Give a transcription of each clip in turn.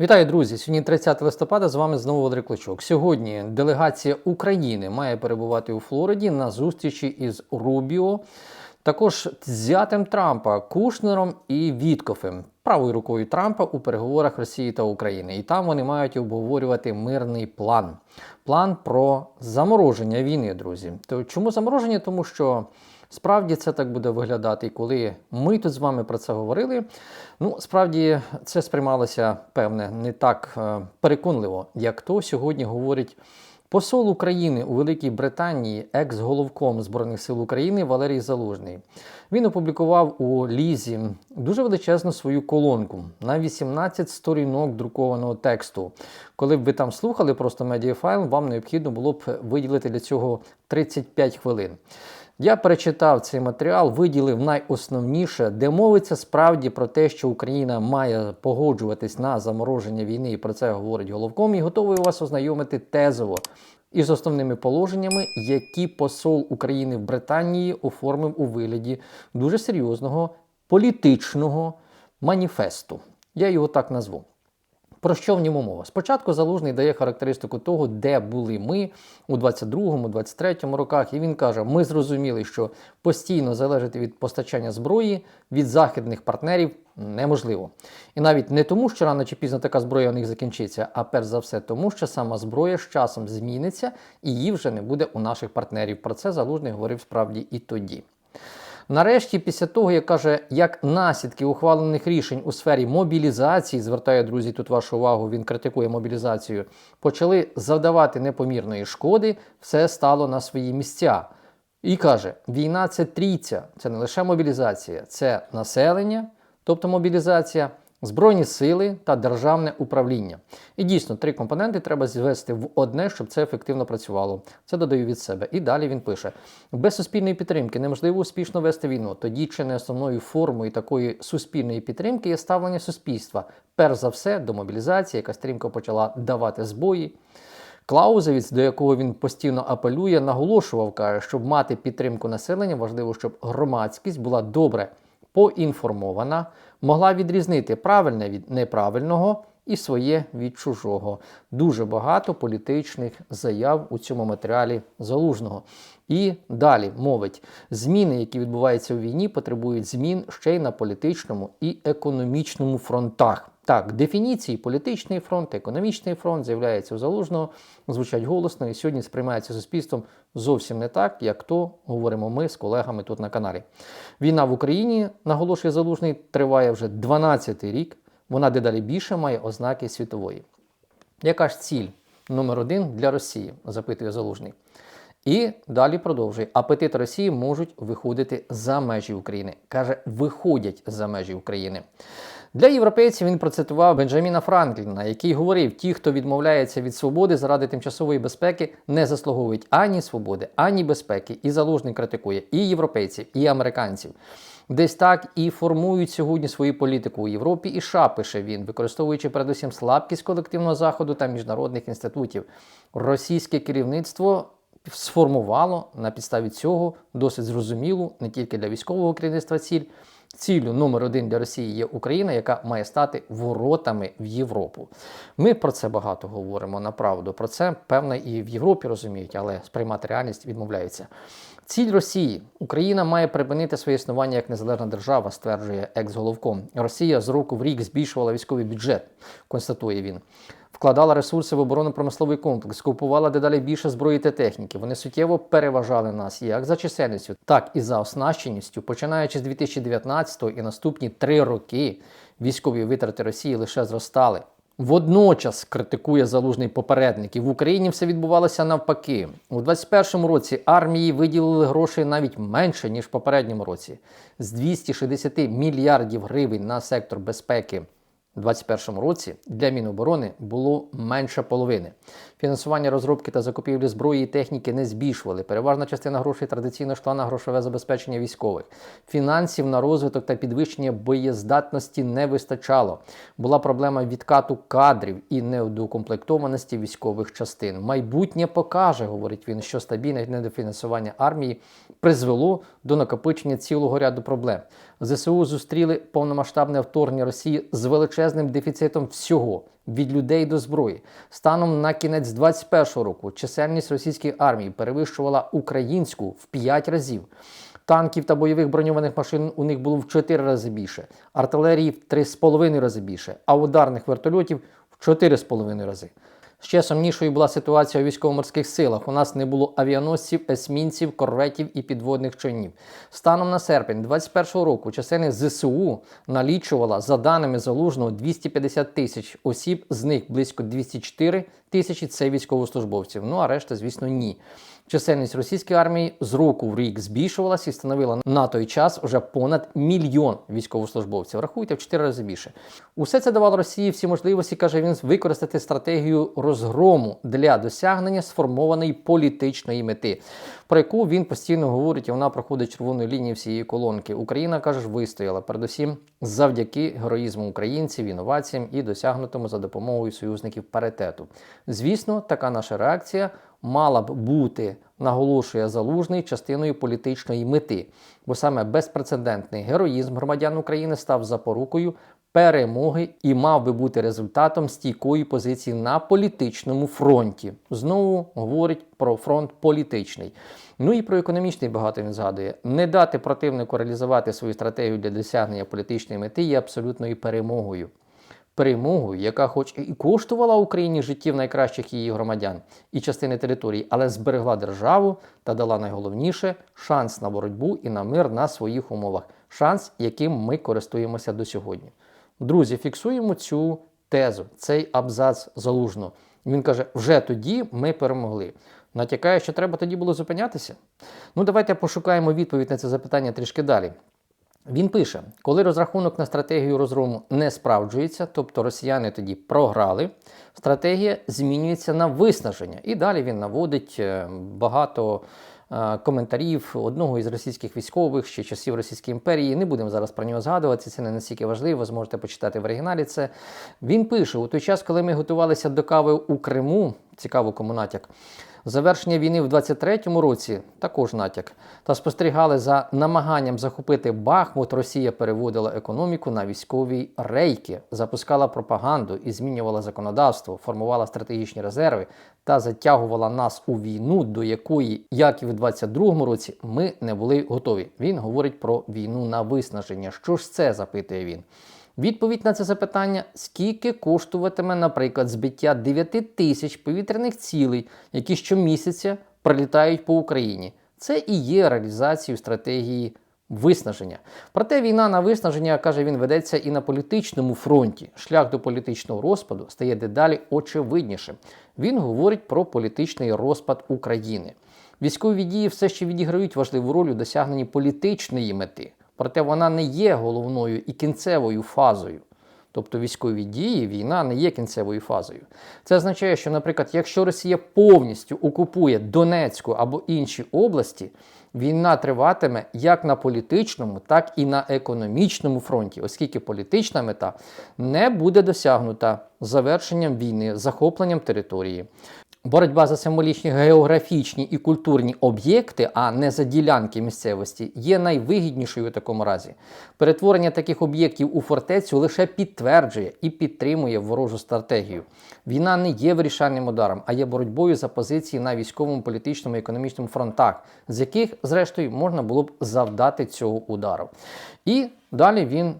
Вітаю, друзі! Сьогодні 30 листопада. З вами знову Валерій Клочок. Сьогодні делегація України має перебувати у Флориді на зустрічі із Рубіо, також зятем Трампа, Кушнером і Віткофем, правою рукою Трампа у переговорах Росії та України. І там вони мають обговорювати мирний план. План про замороження війни, друзі. То чому замороження? Тому що. Справді це так буде виглядати, коли ми тут з вами про це говорили. Ну, справді це сприймалося певне не так е, переконливо, як то сьогодні говорить посол України у Великій Британії, екс-головком Збройних сил України Валерій Залужний. Він опублікував у Лізі дуже величезну свою колонку на 18 сторінок друкованого тексту. Коли б ви там слухали просто медіафайл, вам необхідно було б виділити для цього 35 хвилин. Я перечитав цей матеріал, виділив найосновніше, де мовиться справді про те, що Україна має погоджуватись на замороження війни, і про це говорить головком, і готовий вас ознайомити тезово із основними положеннями, які посол України в Британії оформив у вигляді дуже серйозного політичного маніфесту. Я його так назву. Про що в ньому мова? Спочатку залужний дає характеристику того, де були ми у 22-му, 23-му роках, і він каже: ми зрозуміли, що постійно залежати від постачання зброї від західних партнерів неможливо. І навіть не тому, що рано чи пізно така зброя у них закінчиться, а перш за все тому, що сама зброя з часом зміниться і її вже не буде у наших партнерів. Про це залужний говорив справді і тоді. Нарешті, після того, як каже, як наслідки ухвалених рішень у сфері мобілізації, звертаю друзі, тут вашу увагу, він критикує мобілізацію, почали завдавати непомірної шкоди, все стало на свої місця. І каже: війна це трійця, це не лише мобілізація, це населення, тобто мобілізація. Збройні сили та державне управління. І дійсно, три компоненти треба звести в одне, щоб це ефективно працювало. Це додаю від себе. І далі він пише: без суспільної підтримки неможливо успішно вести війну. Тоді чи не основною формою такої суспільної підтримки є ставлення суспільства, перш за все, до мобілізації, яка стрімко почала давати збої. Клаузевіць, до якого він постійно апелює, наголошував, каже, щоб мати підтримку населення, важливо, щоб громадськість була добре поінформована, могла відрізнити правильне від неправильного і своє від чужого. Дуже багато політичних заяв у цьому матеріалі залужного. І далі мовить, зміни, які відбуваються у війні, потребують змін ще й на політичному і економічному фронтах. Так, дефініції політичний фронт, економічний фронт з'являється у залужного, звучать голосно і сьогодні сприймається суспільством зовсім не так, як то говоримо ми з колегами тут на каналі. Війна в Україні, наголошує залужний, триває вже 12-й рік. Вона дедалі більше має ознаки світової. Яка ж ціль номер один для Росії? запитує залужний. І далі продовжує. Апетит Росії можуть виходити за межі України. Каже, виходять за межі України. Для європейців він процитував Бенджаміна Франкліна, який говорив: ті, хто відмовляється від свободи заради тимчасової безпеки, не заслуговують ані свободи, ані безпеки. І залужний критикує і європейців, і американців. Десь так і формують сьогодні свою політику у Європі. І США, пише він, використовуючи передусім слабкість колективного заходу та міжнародних інститутів. Російське керівництво сформувало на підставі цього досить зрозумілу не тільки для військового керівництва ціль. Ціллю номер один для Росії є Україна, яка має стати воротами в Європу. Ми про це багато говоримо направду. Про це певно і в Європі розуміють, але сприймати реальність відмовляються. Ціль Росії Україна має припинити своє існування як незалежна держава, стверджує екс-головком. Росія з року в рік збільшувала військовий бюджет, констатує він. Вкладала ресурси в оборонно-промисловий комплекс, купувала дедалі більше зброї та техніки. Вони суттєво переважали нас як за чисельністю, так і за оснащеністю. Починаючи з 2019 і наступні три роки військові витрати Росії лише зростали. Водночас критикує залужний попередник, і в Україні все відбувалося навпаки. У 2021 році армії виділили грошей навіть менше ніж в попередньому році з 260 мільярдів гривень на сектор безпеки. У 2021 році для Міноборони було менше половини. Фінансування розробки та закупівлі зброї і техніки не збільшували. Переважна частина грошей традиційно йшла на грошове забезпечення військових. Фінансів на розвиток та підвищення боєздатності не вистачало. Була проблема відкату кадрів і недоукомплектованості військових частин. Майбутнє покаже, говорить він, що стабільне недофінансування армії призвело до накопичення цілого ряду проблем. ЗСУ зустріли повномасштабне вторгнення Росії з величезним дефіцитом всього від людей до зброї. Станом на кінець 21-го року чисельність російської армії перевищувала українську в 5 разів. Танків та бойових броньованих машин у них було в 4 рази більше, артилерії в 3,5 рази більше, а ударних вертольотів в 4,5 рази. Ще сумнішою була ситуація у військово-морських силах. У нас не було авіаносців, есмінців, корветів і підводних човнів. Станом на серпень 21-го року частини ЗСУ налічувала, за даними залужного, 250 тисяч осіб, з них близько 204 тисячі це військовослужбовців. Ну а решта, звісно, ні. Чисельність російської армії з року в рік збільшувалася і становила на той час вже понад мільйон військовослужбовців. Рахуйте в 4 рази більше. Усе це давало Росії всі можливості, каже він, використати стратегію розгрому для досягнення сформованої політичної мети, про яку він постійно говорить, і вона проходить червоною лінією всієї колонки. Україна каже вистояла, передусім завдяки героїзму українців, інноваціям і досягнутому за допомогою союзників паритету. Звісно, така наша реакція мала б бути, наголошує залужний частиною політичної мети, бо саме безпрецедентний героїзм громадян України став запорукою перемоги і мав би бути результатом стійкої позиції на політичному фронті. Знову говорить про фронт політичний. Ну і про економічний багато він згадує. Не дати противнику реалізувати свою стратегію для досягнення політичної мети є абсолютною перемогою перемогою, яка, хоч і коштувала Україні життів найкращих її громадян і частини території, але зберегла державу та дала найголовніше шанс на боротьбу і на мир на своїх умовах, шанс, яким ми користуємося до сьогодні. Друзі, фіксуємо цю тезу, цей абзац залужно. Він каже: вже тоді ми перемогли. Натякає, що треба тоді було зупинятися. Ну, давайте пошукаємо відповідь на це запитання трішки далі. Він пише, коли розрахунок на стратегію розгрому не справджується, тобто росіяни тоді програли, стратегія змінюється на виснаження. І далі він наводить е, багато е, коментарів одного із російських військових ще часів Російської імперії. Не будемо зараз про нього згадувати, це не настільки важливо, зможете почитати в оригіналі це. Він пише: у той час, коли ми готувалися до кави у Криму, цікаво кому натяк, Завершення війни в 23-му році також натяк. Та спостерігали за намаганням захопити Бахмут. Росія переводила економіку на військові рейки, запускала пропаганду і змінювала законодавство, формувала стратегічні резерви та затягувала нас у війну, до якої, як і в 22-му році, ми не були готові. Він говорить про війну на виснаження. Що ж це запитує він? Відповідь на це запитання: скільки коштуватиме, наприклад, збиття 9 тисяч повітряних цілей, які щомісяця прилітають по Україні. Це і є реалізацією стратегії виснаження. Проте війна на виснаження, каже він, ведеться і на політичному фронті. Шлях до політичного розпаду стає дедалі очевиднішим. Він говорить про політичний розпад України. Військові дії все ще відіграють важливу роль у досягненні політичної мети проте вона не є головною і кінцевою фазою. Тобто військові дії, війна не є кінцевою фазою. Це означає, що, наприклад, якщо Росія повністю окупує Донецьку або інші області, війна триватиме як на політичному, так і на економічному фронті, оскільки політична мета не буде досягнута завершенням війни, захопленням території. Боротьба за символічні географічні і культурні об'єкти, а не за ділянки місцевості, є найвигіднішою у такому разі. Перетворення таких об'єктів у фортецю лише підтверджує і підтримує ворожу стратегію. Війна не є вирішальним ударом, а є боротьбою за позиції на військовому, політичному і економічному фронтах, з яких, зрештою, можна було б завдати цього удару. І далі він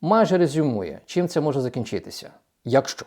майже резюмує, чим це може закінчитися. Якщо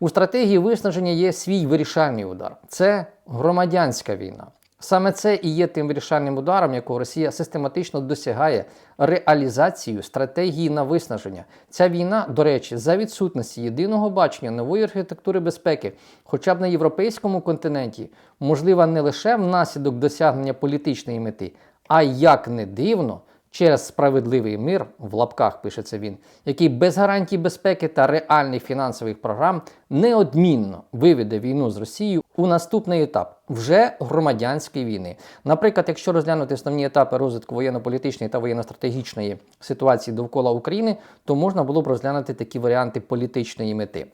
у стратегії виснаження є свій вирішальний удар. Це громадянська війна. Саме це і є тим вирішальним ударом, якого Росія систематично досягає реалізацією стратегії на виснаження. Ця війна, до речі, за відсутності єдиного бачення нової архітектури безпеки, хоча б на європейському континенті, можлива не лише внаслідок досягнення політичної мети, а як не дивно, через справедливий мир, в лапках пишеться він, який без гарантій безпеки та реальних фінансових програм неодмінно виведе війну з Росією у наступний етап вже громадянської війни. Наприклад, якщо розглянути основні етапи розвитку воєнно-політичної та воєнно-стратегічної ситуації довкола України, то можна було б розглянути такі варіанти політичної мети.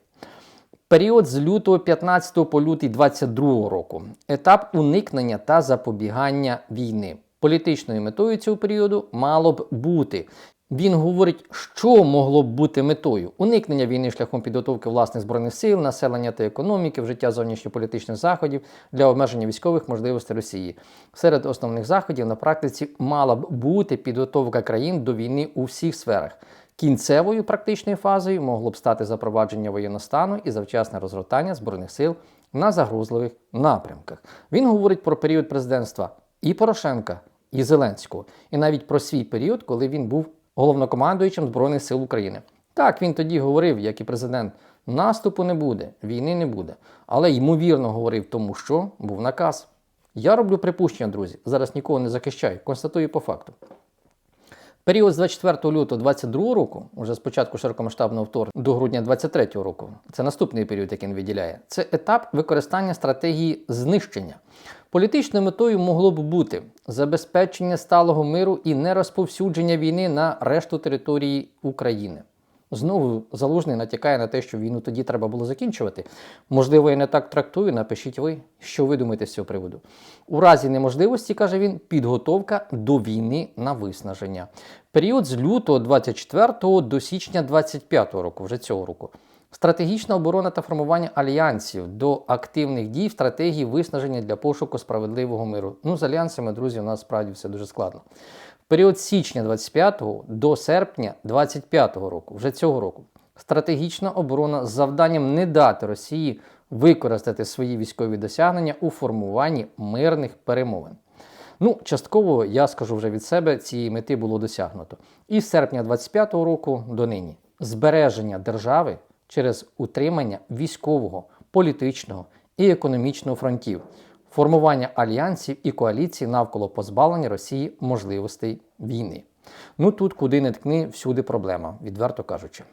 Період з лютого 15 по лютий 22 року етап уникнення та запобігання війни. Політичною метою цього періоду мало б бути Він говорить, що могло б бути метою уникнення війни шляхом підготовки власних збройних сил, населення та економіки, вжиття зовнішньополітичних заходів для обмеження військових можливостей Росії. Серед основних заходів на практиці мала б бути підготовка країн до війни у всіх сферах. Кінцевою практичною фазою могло б стати запровадження воєнного стану і завчасне розгортання збройних сил на загрозливих напрямках. Він говорить про період президентства і Порошенка, і Зеленського, і навіть про свій період, коли він був головнокомандуючим Збройних сил України. Так, він тоді говорив, як і президент, наступу не буде, війни не буде. Але ймовірно говорив тому, що був наказ. Я роблю припущення, друзі. Зараз нікого не захищаю, констатую по факту. Період з 24 лютого 22 року, уже з початку широкомасштабного вторгнення до грудня 23 року, це наступний період, який він виділяє. Це етап використання стратегії знищення. Політичною метою могло б бути забезпечення сталого миру і нерозповсюдження війни на решту території України. Знову залужний натякає на те, що війну тоді треба було закінчувати. Можливо, я не так трактую. Напишіть ви, що ви думаєте з цього приводу. У разі неможливості, каже він, підготовка до війни на виснаження. Період з лютого 24 до січня 25 року, вже цього року. Стратегічна оборона та формування альянсів до активних дій в стратегії виснаження для пошуку справедливого миру. Ну, з альянсами, друзі, у нас справді все дуже складно. В період січня 25 до серпня 25 року, вже цього року, стратегічна оборона з завданням не дати Росії використати свої військові досягнення у формуванні мирних перемовин. Ну, частково я скажу вже від себе, цієї мети було досягнуто. І з серпня 25 року до нині збереження держави через утримання військового, політичного і економічного фронтів, формування альянсів і коаліцій навколо позбавлення Росії можливостей війни. Ну тут, куди не ткни, всюди проблема, відверто кажучи.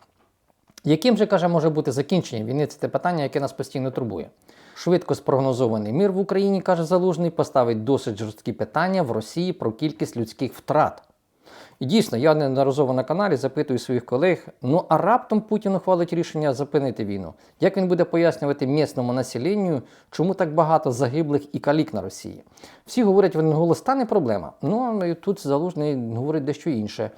Яким же каже може бути закінчення війни? Це те питання, яке нас постійно турбує. Швидко спрогнозований мир в Україні, каже Залужний, поставить досить жорсткі питання в Росії про кількість людських втрат. І дійсно, я неодноразово на каналі запитую своїх колег: ну а раптом Путін ухвалить рішення зупинити війну. Як він буде пояснювати місному населенню, чому так багато загиблих і калік на Росії? Всі говорять, в голос та не проблема. Ну тут залужний говорить дещо інше.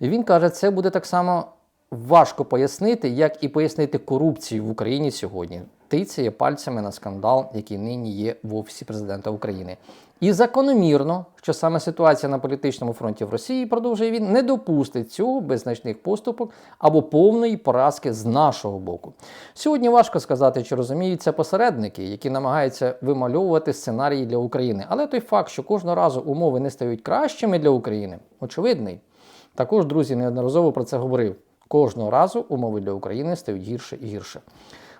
І він каже, це буде так само важко пояснити, як і пояснити корупцію в Україні сьогодні. Тицяє пальцями на скандал, який нині є в Офісі президента України. І закономірно, що саме ситуація на політичному фронті в Росії, продовжує він, не допустить цього без значних поступок або повної поразки з нашого боку. Сьогодні важко сказати, чи розуміють це посередники, які намагаються вимальовувати сценарії для України. Але той факт, що кожного разу умови не стають кращими для України, очевидний. Також, друзі, неодноразово про це говорив. Кожного разу умови для України стають гірше і гірше.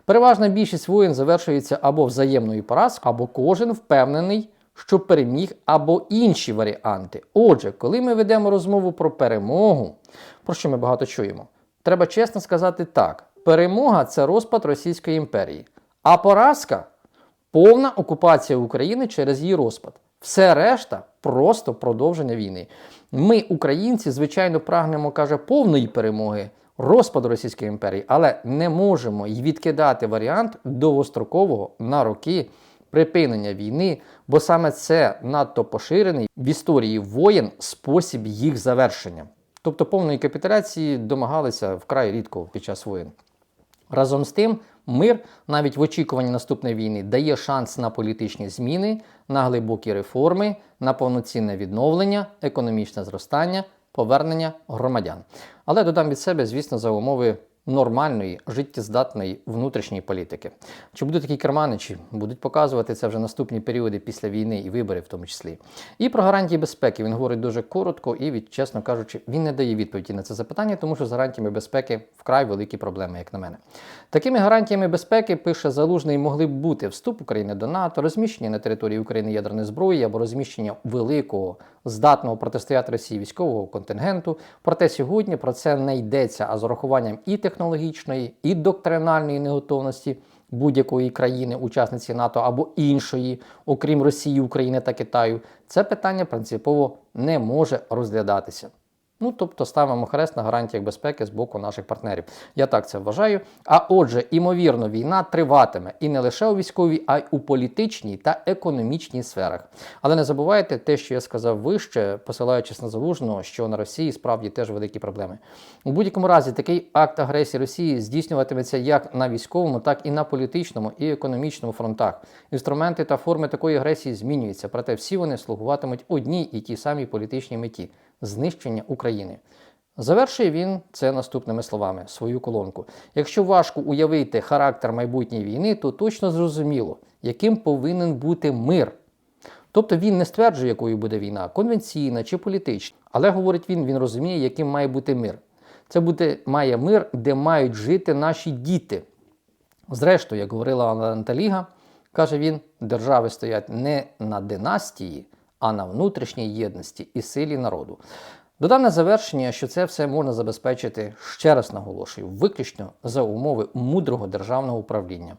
Переважна більшість воєн завершується або взаємною поразкою, або кожен впевнений, що переміг, або інші варіанти. Отже, коли ми ведемо розмову про перемогу, про що ми багато чуємо, треба чесно сказати так: перемога це розпад Російської імперії, а поразка повна окупація України через її розпад. Все решта просто продовження війни. Ми, українці, звичайно, прагнемо, каже, повної перемоги, розпаду Російської імперії, але не можемо й відкидати варіант довгострокового на роки припинення війни, бо саме це надто поширений в історії воєн спосіб їх завершення. Тобто повної капітуляції домагалися вкрай рідко під час воєн. Разом з тим, мир, навіть в очікуванні наступної війни, дає шанс на політичні зміни, на глибокі реформи, на повноцінне відновлення, економічне зростання, повернення громадян. Але додам від себе, звісно, за умови нормальної, життєздатної внутрішньої політики. Чи будуть такі керманичі, будуть показувати це вже наступні періоди після війни і виборів, в тому числі. І про гарантії безпеки він говорить дуже коротко і, від, чесно кажучи, він не дає відповіді на це запитання, тому що з гарантіями безпеки вкрай великі проблеми, як на мене. Такими гарантіями безпеки, пише Залужний, могли б бути вступ України до НАТО, розміщення на території України ядерної зброї або розміщення великого здатного протистояти Росії військового контингенту. Проте сьогодні про це не йдеться, а з урахуванням і технологічної, і доктринальної неготовності будь-якої країни, учасниці НАТО або іншої, окрім Росії, України та Китаю, це питання принципово не може розглядатися. Ну, тобто ставимо хрест на гарантіях безпеки з боку наших партнерів. Я так це вважаю. А отже, імовірно, війна триватиме і не лише у військовій, а й у політичній та економічній сферах. Але не забувайте те, що я сказав вище, посилаючись на залужного, що на Росії справді теж великі проблеми. У будь-якому разі такий акт агресії Росії здійснюватиметься як на військовому, так і на політичному і економічному фронтах. Інструменти та форми такої агресії змінюються, проте всі вони слугуватимуть одній і тій самій політичній меті знищення України. Завершує він це наступними словами свою колонку. Якщо важко уявити характер майбутньої війни, то точно зрозуміло, яким повинен бути мир. Тобто він не стверджує, якою буде війна, конвенційна чи політична, але говорить він, він розуміє, яким має бути мир. Це буде має мир, де мають жити наші діти. Зрештою, як говорила Анталіга, каже він, держави стоять не на династії, а на внутрішній єдності і силі народу. Додам на завершення, що це все можна забезпечити, ще раз наголошую, виключно за умови мудрого державного управління.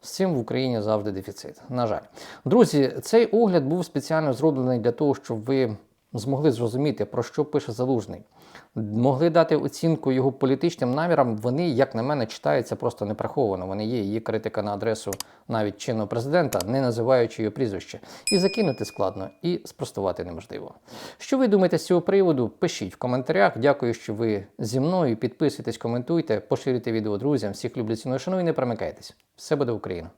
З цим в Україні завжди дефіцит. На жаль, друзі, цей огляд був спеціально зроблений для того, щоб ви змогли зрозуміти, про що пише залужний. Могли дати оцінку його політичним намірам. Вони, як на мене, читаються просто неприховано. Вони є її критика на адресу навіть чинного президента, не називаючи його прізвище. І закинути складно, і спростувати неможливо. Що ви думаєте з цього приводу? Пишіть в коментарях. Дякую, що ви зі мною. Підписуйтесь, коментуйте, поширюйте відео друзям. Всіх люблю ціную шаную і не перемикайтесь. Все буде Україна!